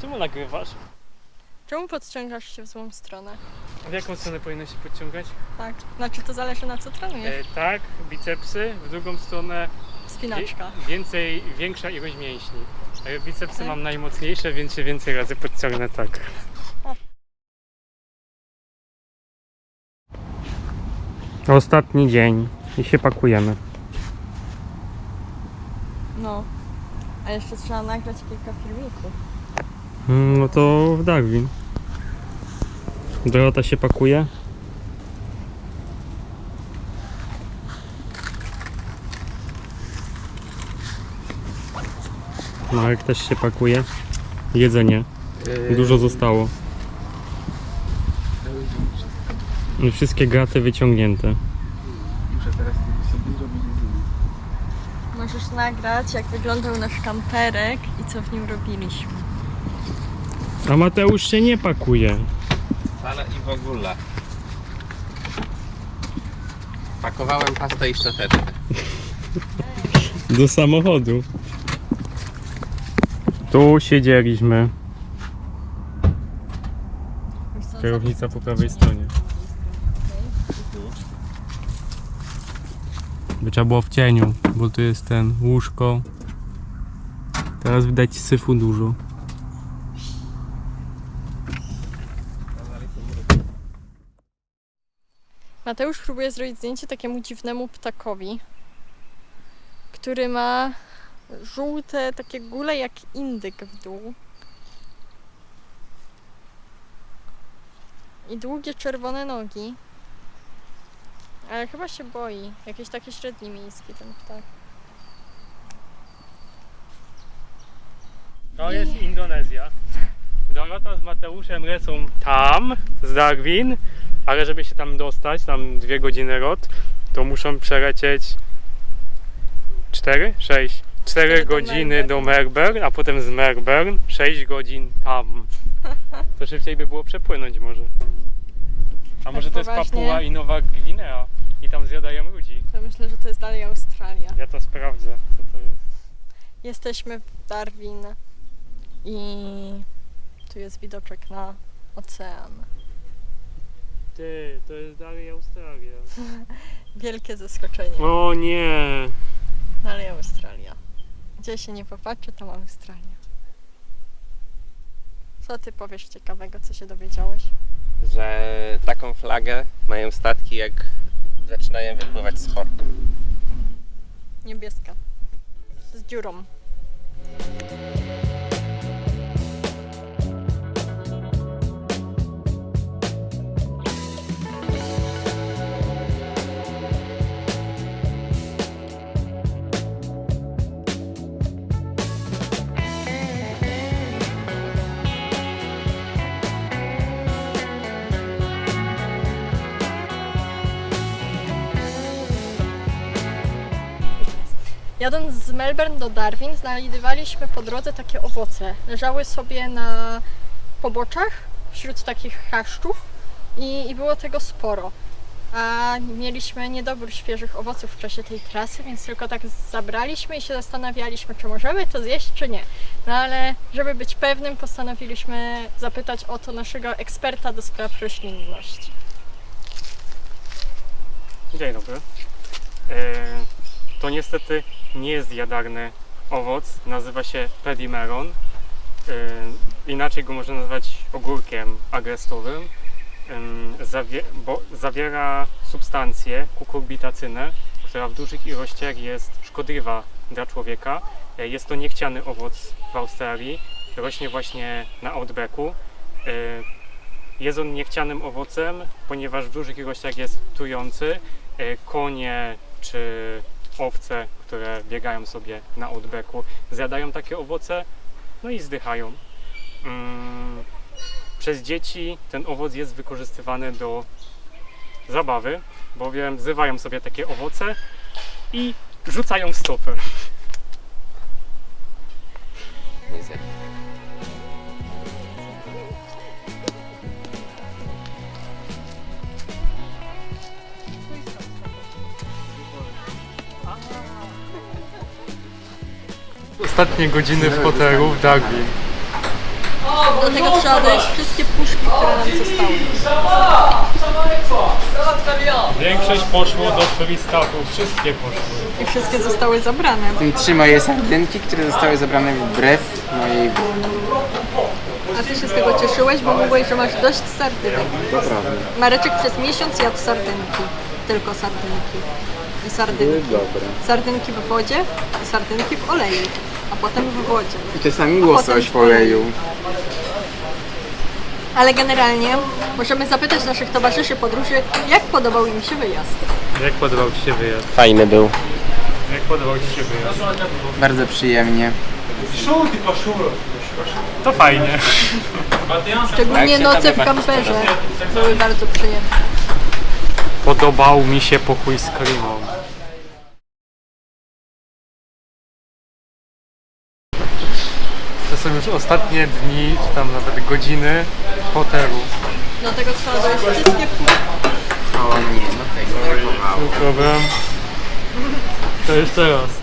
Czemu nagrywasz? Czemu podciągasz się w złą stronę? W jaką stronę powinno się podciągać? Tak. Znaczy to zależy na co trenujesz. E, tak, bicepsy, w drugą stronę Spinaczka. wie- więcej, większa ilość mięśni. E, Bicepsy mam najmocniejsze, więc się więcej razy podciągnę tak. Ostatni dzień i się pakujemy. No. A jeszcze trzeba nagrać kilka filmików. No to w Darwin. Dorota się pakuje. Marek też się pakuje. Jedzenie. Dużo zostało. I Wszystkie graty wyciągnięte. Muszę teraz sobie. Możesz nagrać jak wyglądał nasz kamperek i co w nim robiliśmy. A Mateusz się nie pakuje. Ale i w ogóle. Pakowałem pastę i szczoteczkę. Do samochodu. Tu siedzieliśmy. Kierownica po prawej stronie. By trzeba było w cieniu, bo tu jest ten łóżko. Teraz widać syfu dużo. Mateusz próbuje zrobić zdjęcie takiemu dziwnemu ptakowi, który ma żółte takie gule jak indyk w dół. I długie czerwone nogi. Ale chyba się boi. Jakiś taki średni miejski ten ptak. To jest Indonezja. Dorota z Mateuszem lecą tam, z Darwin, ale żeby się tam dostać, tam dwie godziny lot, to muszą przelecieć 4, 6, 4 Cztery do godziny do Melbourne. Melbourne, a potem z Melbourne 6 godzin tam. To szybciej by było przepłynąć może. A może to jest poważnie? Papua i Nowa Gwinea i tam zjadają ludzi. To myślę, że to jest dalej Australia. Ja to sprawdzę, co to jest. Jesteśmy w Darwin i tu jest widoczek na ocean. Ty, to jest dalej Australia. Wielkie zaskoczenie. O nie! Dalej Australia. Gdzie się nie popatrzy, tam Australia. Co ty powiesz ciekawego, co się dowiedziałeś? Że taką flagę mają statki jak zaczynają wypływać z portu. Niebieska. Z dziurą. Jadąc z Melbourne do Darwin, znajdywaliśmy po drodze takie owoce. Leżały sobie na poboczach wśród takich chaszczów i, i było tego sporo. A mieliśmy niedobór świeżych owoców w czasie tej trasy, więc tylko tak zabraliśmy i się zastanawialiśmy, czy możemy to zjeść, czy nie. No ale żeby być pewnym, postanowiliśmy zapytać o to naszego eksperta do spraw roślinności. Dzień dobry. E, to niestety nie jest jadalny owoc. Nazywa się pedimeron. E, inaczej go można nazwać ogórkiem agrestowym. Bo zawiera substancję kukurbitacynę, która w dużych ilościach jest szkodliwa dla człowieka. E, Jest to niechciany owoc w Australii. Rośnie właśnie na outbacku. E, Jest on niechcianym owocem, ponieważ w dużych ilościach jest trujący. Konie czy owce, które biegają sobie na outbacku, zjadają takie owoce, no i zdychają. Mm, Przez dzieci ten owoc jest wykorzystywany do zabawy, bowiem zrywają sobie takie owoce i rzucają w. Ostatnie godziny w hotelu w Darwin. Do tego trzeba dojść wszystkie puszki, które nam zostały. Większość poszło do freestylu, wszystkie poszły. I wszystkie zostały zabrane. Tym trzy moje sardynki, które zostały zabrane wbrew mojej A ty się z tego cieszyłeś, bo mówiłeś, że masz dość sardynek. To prawda. Mareczek przez miesiąc jadł sardynki. Tylko sardynki. I sardynki. Dobre. Sardynki w wodzie i sardynki w oleju. A potem w wodzie. I czasami łosoś w oleju. Ale generalnie możemy zapytać naszych towarzyszy podróży, jak podobał im się wyjazd. Jak podobał Ci się wyjazd? Fajny był. Jak podobał Ci się wyjazd? Bardzo przyjemnie. To fajnie. Szczególnie noce w kamperze były bardzo przyjemne. Podobał mi się pokój z Krimą. Są już ostatnie dni, czy tam nawet godziny w hotelu. Dlatego trzeba dojść wszystkie. O nie, no tego brakowało. Problem. To jeszcze raz.